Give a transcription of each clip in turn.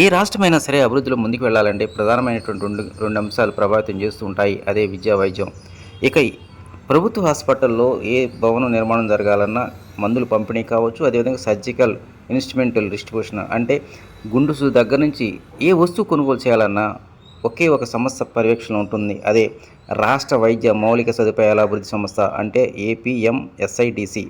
ఏ రాష్ట్రమైనా సరే అభివృద్ధిలో ముందుకు వెళ్ళాలంటే ప్రధానమైనటువంటి రెండు రెండు అంశాలు ప్రభావితం చేస్తూ ఉంటాయి. అదే విద్యా వైద్యం. ఇక ప్రభుత్వ హాస్పిటల్లో ఏ భవనం నిర్మాణం జరగాలన్నా మందులు పంపిణీ కావచ్చు. అదేవిధంగా సర్జికల్ ఇన్స్ట్రుమెంటల్ డిస్ట్రిబ్యూషన్ అంటే గుండు దగ్గర నుంచి ఏ వస్తువు కొనుగోలు చేయాలన్నా ఒకే ఒక సంస్థ పర్యవేక్షణ ఉంటుంది. అదే రాష్ట్ర వైద్య మౌలిక సదుపాయాల అభివృద్ధి సంస్థ అంటే ఏపీఎంఎస్ఐడిసి.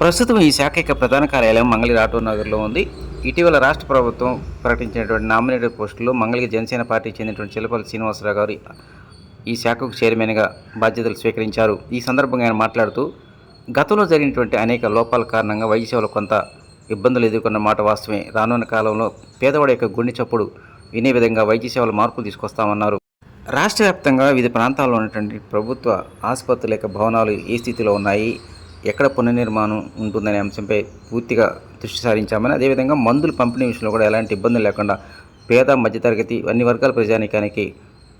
ప్రస్తుతం ఈ శాఖ యొక్క ప్రధాన కార్యాలయం మంగళగిరి ఆటో నగర్లో ఉంది. ఇటీవల రాష్ట్ర ప్రభుత్వం ప్రకటించినటువంటి నామినేటెడ్ పోస్టులు మంగళగిరి జనసేన పార్టీకి చెందినటువంటి చిలపల్లి శ్రీనివాసరావు గారు ఈ శాఖకు చైర్మన్గా బాధ్యతలు స్వీకరించారు. ఈ సందర్భంగా ఆయన మాట్లాడుతూ గతంలో జరిగినటువంటి అనేక లోపాల కారణంగా వైద్య సేవలు కొంత ఇబ్బందులు ఎదుర్కొన్న మాట వాస్తవమే. రానున్న కాలంలో పేదవాడి యొక్క గుండె చప్పుడు వినే విధంగా వైద్య సేవలు మార్పులు తీసుకొస్తామన్నారు. రాష్ట్ర వ్యాప్తంగా వివిధ ప్రాంతాల్లో ఉన్నటువంటి ప్రభుత్వ ఆసుపత్రుల యొక్క భవనాలు ఏ స్థితిలో ఉన్నాయి? ఎక్కడ పునర్నిర్మాణం ఉంటుందనే అంశంపై పూర్తిగా దృష్టి సారించామని అదేవిధంగా మందుల పంపిణీ విషయంలో కూడా ఎలాంటి ఇబ్బందులు లేకుండా పేద మధ్యతరగతి అన్ని వర్గాల ప్రజానికానికి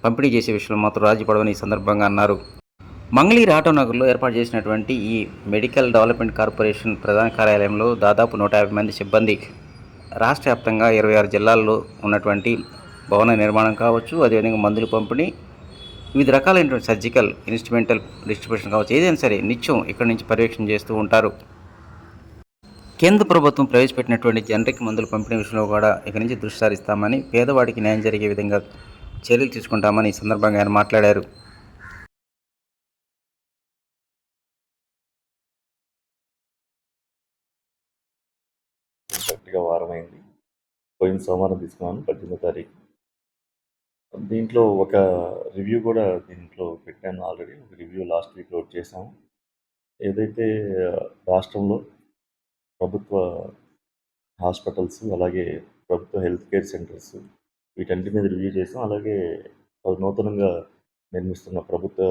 పంపిణీ చేసే విషయంలో మాత్రం రాజీ పడవని ఈ సందర్భంగా అన్నారు. మంగళగిరి రాటో నగర్లో ఏర్పాటు చేసినటువంటి ఈ మెడికల్ డెవలప్మెంట్ కార్పొరేషన్ ప్రధాన కార్యాలయంలో దాదాపు నూట యాభై మంది సిబ్బంది రాష్ట్ర వ్యాప్తంగా ఇరవై ఆరు జిల్లాల్లో ఉన్నటువంటి భవన నిర్మాణం కావచ్చు అదేవిధంగా మందుల పంపిణీ వివిధ రకాలైనటువంటి సర్జికల్ ఇన్స్ట్రుమెంటల్ డిస్ట్రిబ్యూషన్ కావచ్చు ఏదైనా సరే నిత్యం ఇక్కడి నుంచి పర్యవేక్షణ చేస్తూ ఉంటారు. కేంద్ర ప్రభుత్వం ప్రవేశపెట్టినటువంటి జనరిక్ మందుల పంపిణీ విషయంలో కూడా ఇక్కడి నుంచి దృష్టి సారిస్తామని పేదవాడికి న్యాయం జరిగే విధంగా చర్యలు తీసుకుంటామని ఈ సందర్భంగా ఆయన మాట్లాడారు. వారమైంది. పోయిన సోమవారం తీసుకున్నాను పద్దెనిమిదో తారీఖు. దీంట్లో ఒక రివ్యూ కూడా దీంట్లో పెట్టాను ఆల్రెడీ. ఒక రివ్యూ లాస్ట్ వీక్ లోడ్ చేసాము ఏదైతే రాష్ట్రంలో ప్రభుత్వ హాస్పిటల్స్ అలాగే ప్రభుత్వ హెల్త్ కేర్ సెంటర్స్ వీటన్నిటి మీద రివ్యూ చేసాం. అలాగే నూతనంగా నిర్మిస్తున్న ప్రభుత్వ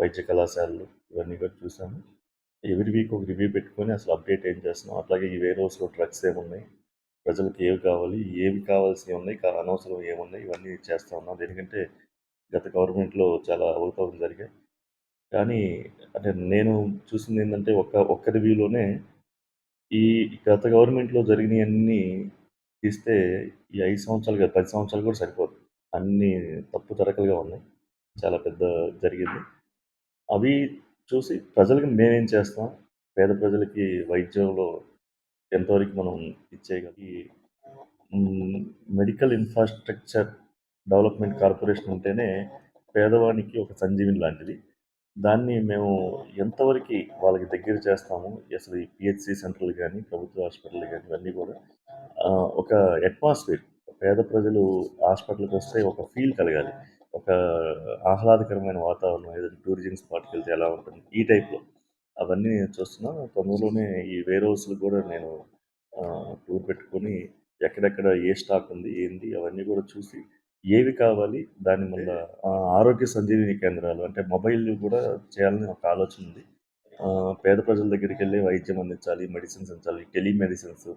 వైద్య కళాశాలలు ఇవన్నీ కూడా చూసాము. ఎవ్రీ వీక్ ఒక రివ్యూ పెట్టుకొని అసలు అప్డేట్ ఏం చేస్తున్నాం? అట్లాగే ఈ వేరే హౌస్లో డ్రగ్స్ ఏమున్నాయి? ప్రజలకు ఏవి కావాలి? ఏవి కావాల్సినవి ఉన్నాయి? అనవసరం ఏమున్నాయి? ఇవన్నీ చేస్తూ ఉన్నాం. ఎందుకంటే గత గవర్నమెంట్లో చాలా అవకతవకలు జరిగాయి. కానీ అంటే నేను చూసింది ఏంటంటే ఒక్క ఒక్క రివ్యూలోనే ఈ గత గవర్నమెంట్లో జరిగినవన్నీ తీస్తే ఈ ఐదు సంవత్సరాలు కాదు పది సంవత్సరాలు కూడా సరిపోదు. అన్నీ తప్పు తరకలుగా ఉన్నాయి. చాలా పెద్ద జరిగింది. అవి చూసి ప్రజలకి మేమేం చేస్తాం? పేద ప్రజలకి వైద్యంలో ఎంతవరకు మనం ఇచ్చేయగలం? ఈ మెడికల్ ఇన్ఫ్రాస్ట్రక్చర్ డెవలప్మెంట్ కార్పొరేషన్ ఉంటేనే పేదవానికి ఒక సంజీవిని లాంటిది. దాన్ని మేము ఎంతవరకు వాళ్ళకి దగ్గర చేస్తాము అసలు ఈ పిహెచ్సి సెంటర్లు కానీ ప్రభుత్వ హాస్పిటల్ కానీ ఇవన్నీ కూడా ఒక అట్మాస్ఫియర్ పేద ప్రజలు హాస్పిటల్కి వస్తే ఒక ఫీల్ కలగాలి. ఒక ఆహ్లాదకరమైన వాతావరణం ఏదైనా టూరిజం స్పాట్కి వెళ్తే ఎలా ఉంటుంది ఈ టైప్లో అవన్నీ నేను చూస్తున్నా. తొందరలోనే ఈ వేర్ హౌస్లు కూడా నేను టూర్ పెట్టుకొని ఎక్కడెక్కడ ఏ స్టాక్ ఉంది ఏంది అవన్నీ కూడా చూసి ఏవి కావాలి? దాని వల్ల ఆ, ఆరోగ్య సంజీవిని కేంద్రాలు అంటే మొబైల్ కూడా చేయాలని ఒక ఆలోచన ఉంది. పేద ప్రజల దగ్గరికి వెళ్ళి వైద్యం అందించాలి మెడిసిన్స్ అందించాలి టెలిమెడిసిన్స్.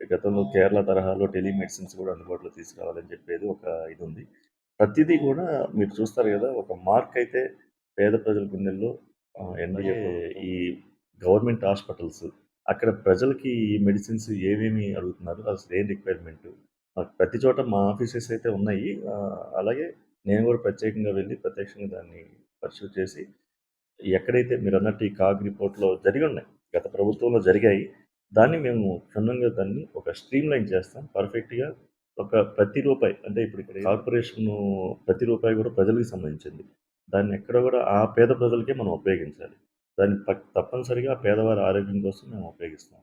గతంలో కేరళ తరహాలో టెలిమెడిసిన్స్ కూడా అందుబాటులో తీసుకురావాలని చెప్పేది ఒక ఇది ఉంది. ప్రతిదీ కూడా మీరు చూస్తారు కదా ఒక మార్క్ అయితే పేద ప్రజల గుండెల్లో ఎన్డీఏ ఈ గవర్నమెంట్ హాస్పిటల్స్ అక్కడ ప్రజలకి ఈ మెడిసిన్స్ ఏమేమి అడుగుతున్నారు? అసలు ఏం రిక్వైర్మెంట్? ప్రతి చోట మా ఆఫీసెస్ అయితే ఉన్నాయి. అలాగే నేను కూడా ప్రత్యేకంగా వెళ్ళి ప్రత్యక్షంగా దాన్ని పరిశీలి చేసి ఎక్కడైతే మీరు అన్నట్టు ఈ కాగ్ రిపోర్ట్లో జరిగి ఉన్నాయి గత ప్రభుత్వంలో జరిగాయి దాన్ని మేము క్షుణ్ణంగా దాన్ని ఒక స్ట్రీమ్ లైన్ చేస్తాం. పర్ఫెక్ట్గా ఒక ప్రతి రూపాయి అంటే ఇప్పుడు ఇక్కడ కార్పొరేషన్ ప్రతి రూపాయి కూడా ప్రజలకు సంబంధించింది. దాన్ని ఎక్కడ కూడా ఆ పేద ప్రజలకే మనం ఉపయోగించాలి. దాన్ని తప్పనిసరిగా పేదవారి ఆరోగ్యం కోసం మేము ఉపయోగిస్తాం